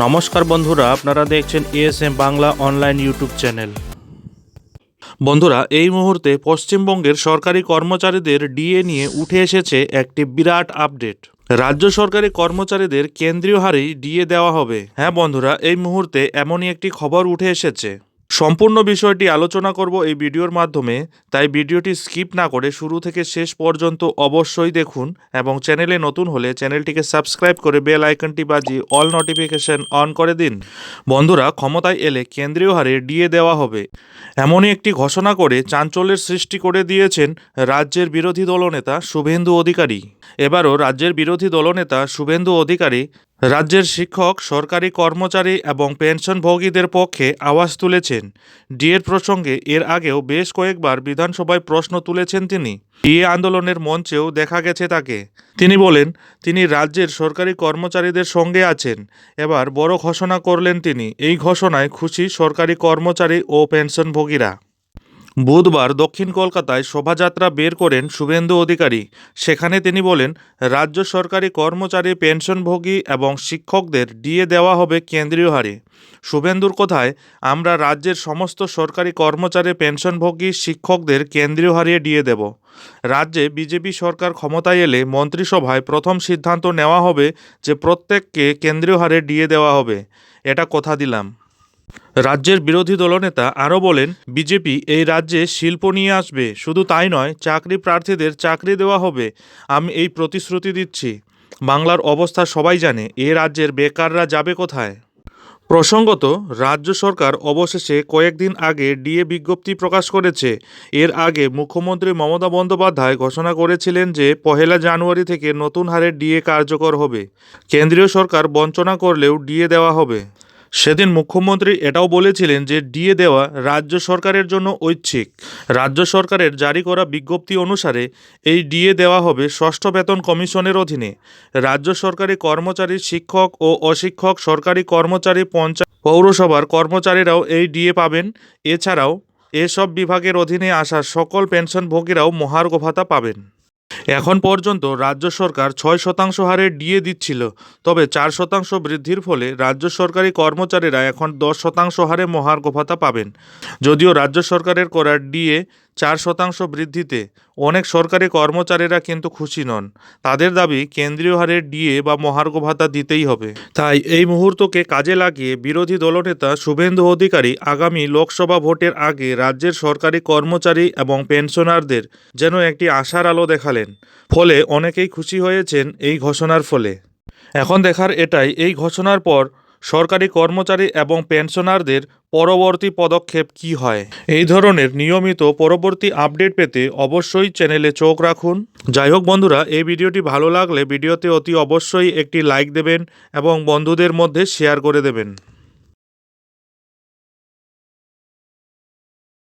নমস্কার বন্ধুরা, আপনারা দেখছেন ASM Bangla online YouTube channel বন্ধুরা, এই মুহূর্তে পশ্চিমবঙ্গের সরকারি কর্মচারীদের ডিএ নিয়ে উঠে এসেছে একটি বিরাট আপডেট রাজ্য সরকারি কর্মচারীদের কেন্দ্রীয় হারেই ডিএ দেওয়া হবে। হ্যাঁ বন্ধুরা, এই মুহূর্তে এমনই একটি খবর উঠে এসেছে। সম্পূর্ণ বিষয়টি আলোচনা করব এই ভিডিওর মাধ্যমে, তাই ভিডিওটি স্কিপ না করে শুরু থেকে শেষ পর্যন্ত অবশ্যই দেখুন এবং চ্যানেলে নতুন হলে চ্যানেলটিকে সাবস্ক্রাইব করে বেল আইকনটি বাজিয়ে অল নোটিফিকেশন অন করে দিন। বন্ধুরা, ক্ষমতায় এলে কেন্দ্রীয় হারে ডিএ দেওয়া হবে। এমনই একটি ঘোষণা করে চাঞ্চল্যের সৃষ্টি করে দিয়েছেন রাজ্যের বিরোধী দলনেতা শুভেন্দু অধিকারী। এবারও রাজ্যের বিরোধী দলনেতা শুভেন্দু অধিকারী রাজ্যের শিক্ষক, সরকারি কর্মচারী এবং পেনশনভোগীদের পক্ষে আওয়াজ তুলেছেন। ডিএর প্রসঙ্গে এর আগেও বেশ কয়েকবার বিধানসভায় প্রশ্ন তুলেছেন তিনি। ডিএ আন্দোলনের মঞ্চেও দেখা গেছে তাকে। তিনি বলেন, তিনি রাজ্যের সরকারি কর্মচারীদের সঙ্গে আছেন। এবার বড় ঘোষণা করলেন তিনি। এই ঘোষণায় খুশি সরকারি কর্মচারী ও পেনশনভোগীরা। বুধবার দক্ষিণ কলকাতায় শোভাযাত্রা বের করেন শুভেন্দু অধিকারী। সেখানে তিনি বলেন, রাজ্য সরকারি কর্মচারী, পেনশনভোগী এবং শিক্ষকদের ডিএ দেওয়া হবে কেন্দ্রীয় হারে। শুভেন্দুর কথায়, আমরা রাজ্যের সমস্ত সরকারি কর্মচারী, পেনশনভোগী, শিক্ষকদের কেন্দ্রীয় হারিয়ে ডিএ দেব। রাজ্যে বিজেপি সরকার ক্ষমতায় এলে মন্ত্রিসভায় প্রথম সিদ্ধান্ত নেওয়া হবে যে প্রত্যেককে কেন্দ্রীয় হারে ডিএ দেওয়া হবে। এটা কথা দিলাম। রাজ্যের বিরোধী দলনেতা আরও বলেন, বিজেপি এই রাজ্যে শিল্প নিয়ে আসবে। শুধু তাই নয়, চাকরি প্রার্থীদের চাকরি দেওয়া হবে। আমি এই প্রতিশ্রুতি দিচ্ছি। বাংলার অবস্থা সবাই জানে, এ রাজ্যের বেকাররা যাবে কোথায়? প্রসঙ্গত, রাজ্য সরকার অবশেষে কয়েকদিন আগে ডিএ বিজ্ঞপ্তি প্রকাশ করেছে। এর আগে মুখ্যমন্ত্রী মমতা বন্দ্যোপাধ্যায় ঘোষণা করেছিলেন যে, পহেলা জানুয়ারি থেকে নতুন হারে ডিএ কার্যকর হবে। কেন্দ্রীয় সরকার বঞ্চনা করলেও ডিএ দেওয়া হবে। সেদিন মুখ্যমন্ত্রী এটাও বলেছিলেন যে ডিএ দেওয়া রাজ্য সরকারের জন্য ঐচ্ছিক। রাজ্য সরকারের জারি করা বিজ্ঞপ্তি অনুসারে এই ডিএ দেওয়া হবে ষষ্ঠ বেতন কমিশনের অধীনে। রাজ্য সরকারি কর্মচারী শিক্ষক ও অশিক্ষক সরকারি কর্মচারী পঞ্চায়েত পৌরসভার কর্মচারীরাও এই ডিএ পাবেন। এছাড়াও এসব বিভাগের অধীনে আসা সকল পেনশনভোগীরাও মহার্ঘ ভাতা পাবেন। এখন পর্যন্ত রাজ্য সরকার ছয় শতাংশ হারে ডিএ দিচ্ছিল, তবে চার শতাংশ বৃদ্ধির ফলে রাজ্য সরকারি কর্মচারীরা এখন দশ শতাংশ হারে মহার্ঘ ভাতা পাবেন। যদিও রাজ্য সরকারের করা ডিএ চার শতাংশ বৃদ্ধিতে অনেক সরকারি কর্মচারীরা কিন্তু খুশি নন। তাদের দাবি কেন্দ্রীয় হারে ডিএ বা মহার্ঘ ভাতা দিতেই হবে। তাই এই মুহূর্তকে কাজে লাগিয়ে বিরোধী দলনেতা শুভেন্দু অধিকারী আগামী লোকসভা ভোটের আগে রাজ্যের সরকারি কর্মচারী এবং পেনশনারদের যেন একটি আশার আলো দেখালেন। ফলে অনেকেই খুশি হয়েছেন এই ঘোষণার ফলে। এখন দেখার এটাই, এই ঘোষণার পর সরকারি কর্মচারী এবং পেনশনারদের পরবর্তী পদক্ষেপ কি হয়? এই ধরনের নিয়মিত পরবর্তী আপডেট পেতে অবশ্যই চ্যানেলে চোখ রাখুন। যাই হোক বন্ধুরা, এই ভিডিওটি ভালো লাগলে ভিডিওতে অতি অবশ্যই একটি লাইক দেবেন এবং বন্ধুদের মধ্যে শেয়ার করে দেবেন।